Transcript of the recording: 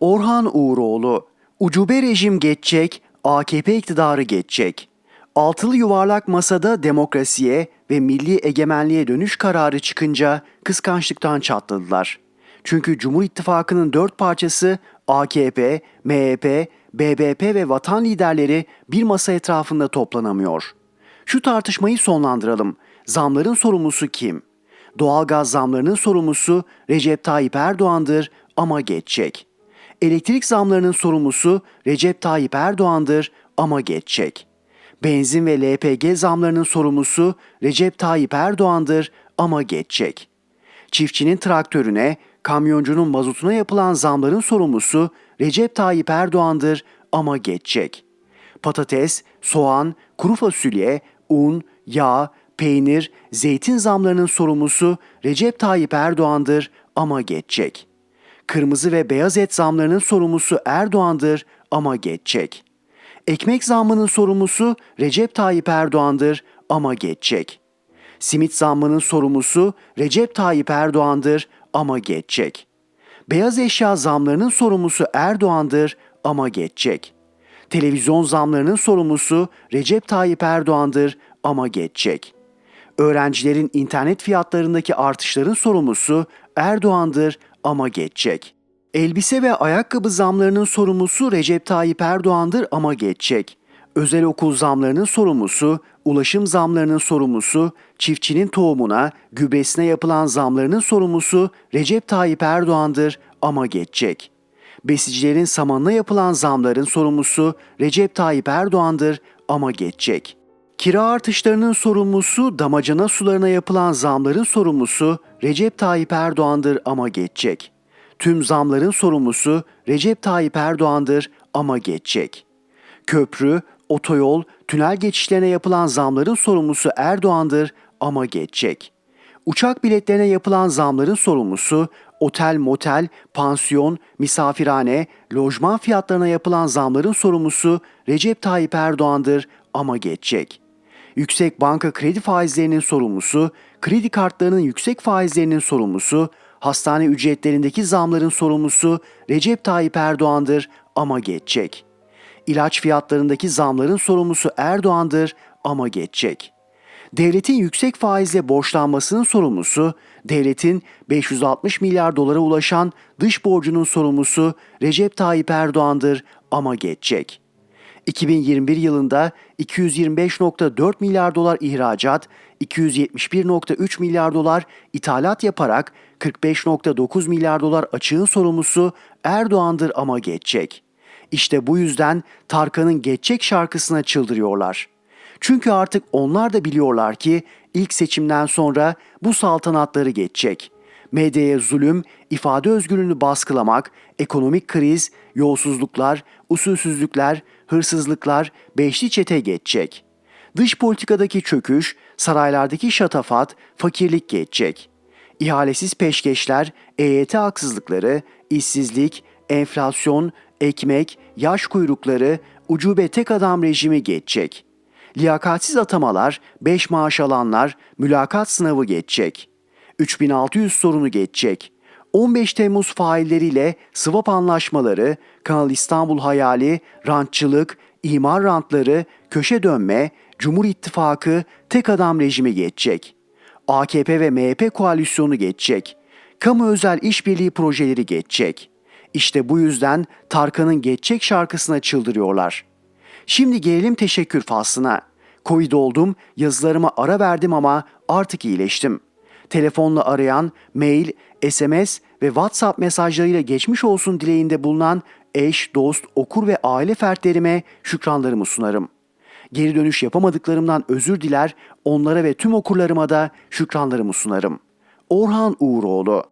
Orhan Uğuroğlu, ucube rejim geçecek, AKP iktidarı geçecek. Altılı yuvarlak masada demokrasiye ve milli egemenliğe dönüş kararı çıkınca kıskançlıktan çatladılar. Çünkü Cumhur İttifakı'nın dört parçası AKP, MHP, BBP ve vatan liderleri bir masa etrafında toplanamıyor. Şu tartışmayı sonlandıralım. Zamların sorumlusu kim? Doğalgaz zamlarının sorumlusu Recep Tayyip Erdoğan'dır ama geçecek. Elektrik zamlarının sorumlusu Recep Tayyip Erdoğan'dır ama geçecek. Benzin ve LPG zamlarının sorumlusu Recep Tayyip Erdoğan'dır ama geçecek. Çiftçinin traktörüne, kamyoncunun mazotuna yapılan zamların sorumlusu Recep Tayyip Erdoğan'dır ama geçecek. Patates, soğan, kuru fasulye, un, yağ, peynir, zeytin zamlarının sorumlusu Recep Tayyip Erdoğan'dır ama geçecek. Kırmızı ve beyaz et zamlarının sorumlusu Erdoğan'dır ama geçecek. Ekmek zammının sorumlusu Recep Tayyip Erdoğan'dır ama geçecek. Simit zammının sorumlusu Recep Tayyip Erdoğan'dır ama geçecek. Beyaz eşya zamlarının sorumlusu Erdoğan'dır ama geçecek. Televizyon zamlarının sorumlusu Recep Tayyip Erdoğan'dır ama geçecek. Öğrencilerin internet fiyatlarındaki artışların sorumlusu Erdoğan'dır ama geçecek. Elbise ve ayakkabı zamlarının sorumlusu Recep Tayyip Erdoğan'dır ama geçecek. Özel okul zamlarının sorumlusu, ulaşım zamlarının sorumlusu, çiftçinin tohumuna, gübresine yapılan zamlarının sorumlusu Recep Tayyip Erdoğan'dır ama geçecek. Besicilerin samanına yapılan zamların sorumlusu Recep Tayyip Erdoğan'dır ama geçecek. Kira artışlarının sorumlusu, damacana sularına yapılan zamların sorumlusu Recep Tayyip Erdoğan'dır ama geçecek. Tüm zamların sorumlusu Recep Tayyip Erdoğan'dır ama geçecek. Köprü, otoyol, tünel geçişlerine yapılan zamların sorumlusu Erdoğan'dır ama geçecek. Uçak biletlerine yapılan zamların sorumlusu otel, motel, pansiyon, misafirhane, lojman fiyatlarına yapılan zamların sorumlusu Recep Tayyip Erdoğan'dır ama geçecek. Yüksek banka kredi faizlerinin sorumlusu, kredi kartlarının yüksek faizlerinin sorumlusu, hastane ücretlerindeki zamların sorumlusu Recep Tayyip Erdoğan'dır ama geçecek. İlaç fiyatlarındaki zamların sorumlusu Erdoğan'dır ama geçecek. Devletin yüksek faizle borçlanmasının sorumlusu, devletin 560 milyar dolara ulaşan dış borcunun sorumlusu Recep Tayyip Erdoğan'dır ama geçecek. 2021 yılında 225.4 milyar dolar ihracat, 271.3 milyar dolar ithalat yaparak 45.9 milyar dolar açığın sorumlusu Erdoğan'dır ama geçecek. İşte bu yüzden Tarkan'ın Geçecek şarkısına çıldırıyorlar. Çünkü artık onlar da biliyorlar ki ilk seçimden sonra bu saltanatları geçecek. Medyaya zulüm, ifade özgürlüğünü baskılamak, ekonomik kriz, yolsuzluklar, usulsüzlükler, hırsızlıklar beşli çete geçecek. Dış politikadaki çöküş, saraylardaki şatafat, fakirlik geçecek. İhalesiz peşkeşler, EYT haksızlıkları, işsizlik, enflasyon, ekmek, yaş kuyrukları, ucube tek adam rejimi geçecek. Liyakatsiz atamalar, 5 maaş alanlar, mülakat sınavı geçecek. 3600 sorunu geçecek. 15 Temmuz failleriyle swap anlaşmaları, Kanal İstanbul hayali, rantçılık, imar rantları, köşe dönme, Cumhur İttifakı, tek adam rejimi geçecek. AKP ve MHP koalisyonu geçecek. Kamu özel işbirliği projeleri geçecek. İşte bu yüzden Tarkan'ın Geçecek şarkısına çıldırıyorlar. Şimdi gelelim teşekkür faslına. Covid oldum, yazılarıma ara verdim ama artık iyileştim. Telefonla arayan, mail, SMS ve WhatsApp mesajlarıyla geçmiş olsun dileğinde bulunan eş, dost, okur ve aile fertlerime şükranlarımı sunarım. Geri dönüş yapamadıklarımdan özür diler, onlara ve tüm okurlarıma da şükranlarımı sunarım. Orhan Uğuroğlu